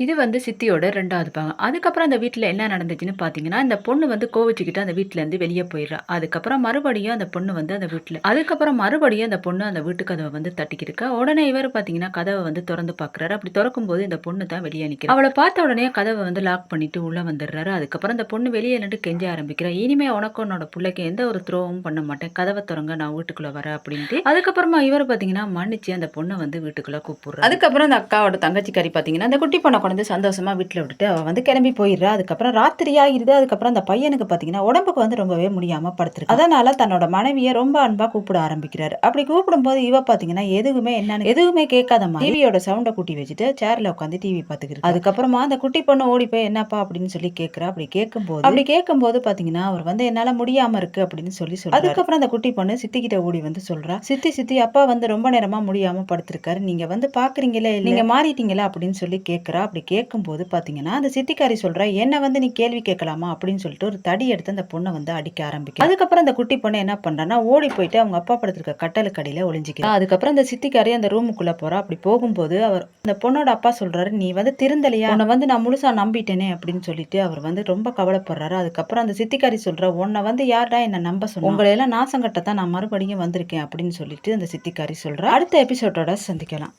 இது வந்து சித்தியோட ரெண்டாவது பாகம். அதுக்கப்புறம் அந்த வீட்டில் என்ன நடந்துச்சுன்னு பார்த்தீங்கன்னா, இந்த பொண்ணு வந்து கோவிச்சுக்கிட்டு அந்த வீட்டிலேருந்து வெளியே போயிடுறா அதுக்கப்புறம் மறுபடியும் அந்த பொண்ணு வந்து அந்த வீட்டில் அதுக்கப்புறம் மறுபடியும் அந்த பொண்ணு அந்த வீட்டு கதவை வந்து தட்டிக்கிருக்கா. உடனே இவர் பார்த்தீங்கன்னா, கதவை வந்து திறந்து பார்க்குறாரு. அப்படி தொறக்கும்போது இந்த பொண்ணு தான் வெளியே நிக்கிறா. அவளை பார்த்த உடனே கதவை வந்து லாக் பண்ணிட்டு உள்ளே வந்துடுறாரு அதுக்கப்புறம் அந்த பொண்ணு வெளியே நின்று கெஞ்ச ஆரம்பிக்கிறா. "இனிமே உனக்கும் உன்னோட பிள்ளைக்கு எந்த ஒரு துரோகமும் பண்ண மாட்டேன். கதவை திறங்க நான் வீட்டுக்குள்ளே வரேன்" அப்படின்ட்டு. அதுக்கப்புறமா இவர் பார்த்தீங்கன்னா, மன்னிச்சு அந்த பொண்ணை வந்து வீட்டுக்குள்ள கூப்பிடுறாரு. அதுக்கப்புறம் அந்த அக்காவோட தங்கச்சிக்காரி பார்த்தீங்கன்னா, அந்த குட்டி பொண்ணை கொண்டு வந்து வீட்டில் விட்டுட்டு அவள் வந்து கிளம்பி போயிடுறா அதுக்கப்புறம் ராத்திரி ஆகிருது. அதுக்கப்புறம் அந்த பையனுக்கு பார்த்தீங்கன்னா, உடம்புக்கு வந்து ரொம்பவே முடியாமல் படுத்துருக்கு அதனால் தன்னோட மனைவியை ரொம்ப அன்பாக கூப்பிட ஆரம்பிக்கிறாரு. அப்படி கூப்பிடும்போது இவ பார்த்தீங்கன்னா, எதுவுமே என்னன்னு எதுவுமே கேட்காத டிவியோட சவுண்டை கூட்டி வச்சுட்டு சேரில் உட்காந்து டிவி பார்த்துக்கிறது அதுக்கப்புறமா அந்த குட்டி பொண்ணு ஓடி போய் என்னப்பா அப்படின்னு சொல்லி கேட்குறா அப்படி கேட்கும்போது அப்படி கேட்கும்போது பார்த்தீங்கன்னா, அவர் வந்து என்னால் முடியாமல் இருக்கு அப்படின்னு சொல்லி சொல்லி அதுக்கப்புறம் அந்த குட்டி பொண்ணு சித்திக்கிட்ட ஓடி வந்து சொல்றா. சித்தி சித்தி அப்பா வந்து ரொம்ப நேரமா முடியாம படுத்திருக்காரு. நீங்க வந்து பார்க்குறீங்களே நீங்க மாறிட்டீங்களா அப்படின்னு சொல்லி கேட்குறா அப்படி கேட்கும்போது பார்த்தீங்கன்னா, அந்த சித்திக்காரி சொல்கிற என்னை வந்து நீ கேள்வி கேட்கலாமா?" அப்படின்னு சொல்லிட்டு ஒரு தடி எடுத்து அந்த பொண்ணை வந்து அடிக்க ஆரம்பிக்கும் அதுக்கப்புறம் அந்த குட்டி பொண்ணை என்ன பண்ணுறான்னா ஓடி போயிட்டு அவங்க அப்பா படுத்திருக்க கட்டிலுக்கு அடியில் ஒளிஞ்சுக்கிறா. அதுக்கப்புறம் அந்த சித்திக்காரி அந்த ரூமுக்குள்ளே போகிறா அப்படி போகும்போது அவர் அந்த பொண்ணோட அப்பா சொல்கிறாரு "நீ வந்து திருந்தலையா? உன்னை வந்து நான் முழுசாக நம்பிட்டேனே" அப்படின்னு சொல்லிட்டு அவர் வந்து ரொம்ப கவலைப்படுறாரு. அதுக்கப்புறம் அந்த சித்திக்காரி சொல்கிற "உன்ன வந்து யார்டா என்னை நம்ப சொன்னா? உங்களையெல்லாம் நாசங்கட்ட நாசம் தான் நான் மறுபடியும் வந்திருக்கேன்" அப்படின்னு சொல்லிட்டு அந்த சித்திக்காரி சொல்கிறா அடுத்த எபிசோடோட சந்திக்கலாம்.